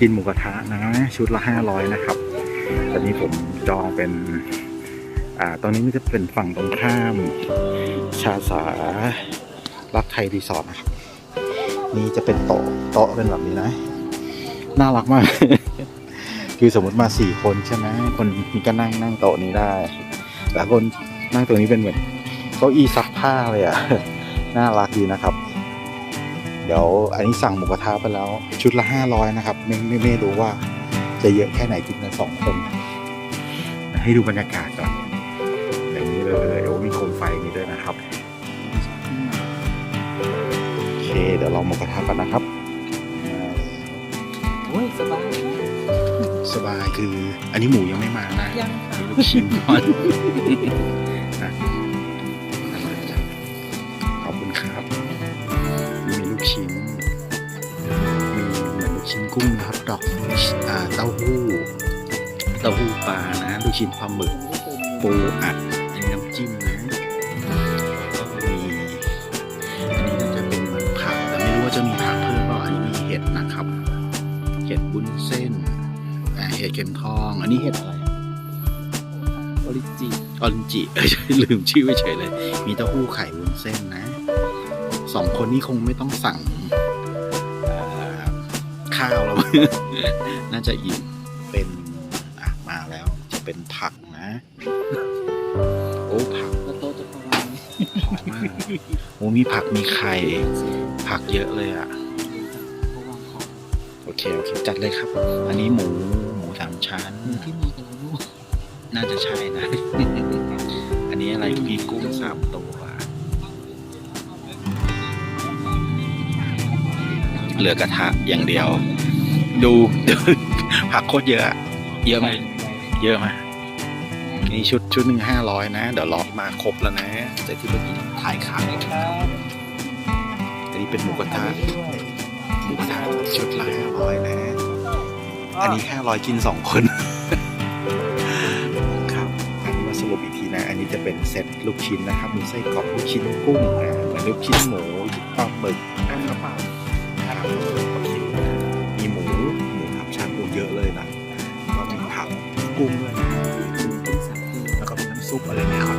กินหมูกระทะนะ ชุดละห้าร้อยนะครับ ตอนนี้ผมจองเป็น อ่า ตอนนี้มันจะเป็นฝั่งตรงข้าม ชาสารักไทยรีสอร์ทนะครับ นี่จะเป็นโต๊ะโต๊ะเป็นแบบนี้นะ น่ารักมาก คือสมมติมาสี่คนใช่ไหมคนนี้ก็นั่งนั่งโต๊ะนี้ได้แต่คนนั่งตัวนี้เป็นเหมือนเก้าอี้ซักผ้าเลยอะ น่ารักดีนะครับ เดี๋ยวอันนี้สั่งหมูกระทะไปแล้ว ชุดละห้าร้อยนะครับ ไม่ไม่ไม่รู้ว่าจะเยอะแค่ไหนกินกันสองคน ให้ดูบรรยากาศก่อนอย่างนี้เลยโอ้มีโคมไฟอย่างนี้ด้วยนะครับโอเค เดี๋ยวเราหมูกระทะกันนะครับโอ้ยสบายสบายคือ อันนี้หมูยังไม่มานะยังค่ะมีลูกชิ้นก่อน กชิ้นกุ้งนะครับดอกอ่าเต้าหู้ เต้าหู้ปลานะลูกชิ้นปลาหมึกปูอัดอันนี้น้ำจิ้มนะแล้วก็มีอันนี้น่าจะเป็นเหมือนผักแต่ไม่รู้ว่าจะมีผักเพิ่มเปล่าอันนี้มีเห็ดนะครับ เห็ดบุ้นเส้นอ่าเห็ดเข็มทอง อันนี้เห็ดอะไรออริจิออรินจิเอ้ยลืมชื่อไปเฉยเลย มีเต้าหู้ไข่วุ้นเส้นนะสองคนนี้คงไม่ต้องสั่งเอ่อ ข้าวแล้ว น่าจะอิ่มเป็นอะมาแล้วจะเป็นผักนะ โอ้ผักแล้วโต๊ะจะประมาณนี้หอมมากโอ้มีผักมีไข่ผักเยอะเลยอะเพราะวางของโอเคโอเคจัดเลยครับ อันนี้หมูหมูสามชั้นมีที่มากับลูกน่าจะใช่นะ อันนี้อะไรมีกุ้งสามตัว เหลือกระทะอย่างเดียว ดูผักโคตรเยอะอะ เยอะไหมเยอะไหมนี่ชุดชุดหนึ่งห้าร้อยนะ เดี๋ยวรอมาครบแล้วนะแต่ที่เมื่อกี้ถ่ายค้างอีกแล้วอันนี้เป็นหมูกระทะหมูกระทะชุดละห้าร้อยนะ อันนี้ห้าร้อยกินสองคนครับอันนี้มาสรุปอีกทีนะ อันนี้จะเป็นเซตลูกชิ้นนะครับ มีไส้กรอกลูกชิ้นกุ้งอ่าเหมือนลูกชิ้นหมูปลาหมึกนะครับ มีหมูหมูทับชั้นปูเยอะเลยนะก็มีผักกุ้งด้วยนะเป็นสามตัวแล้วก็มีน้ำซุปอะไรเงี้ยนะครับ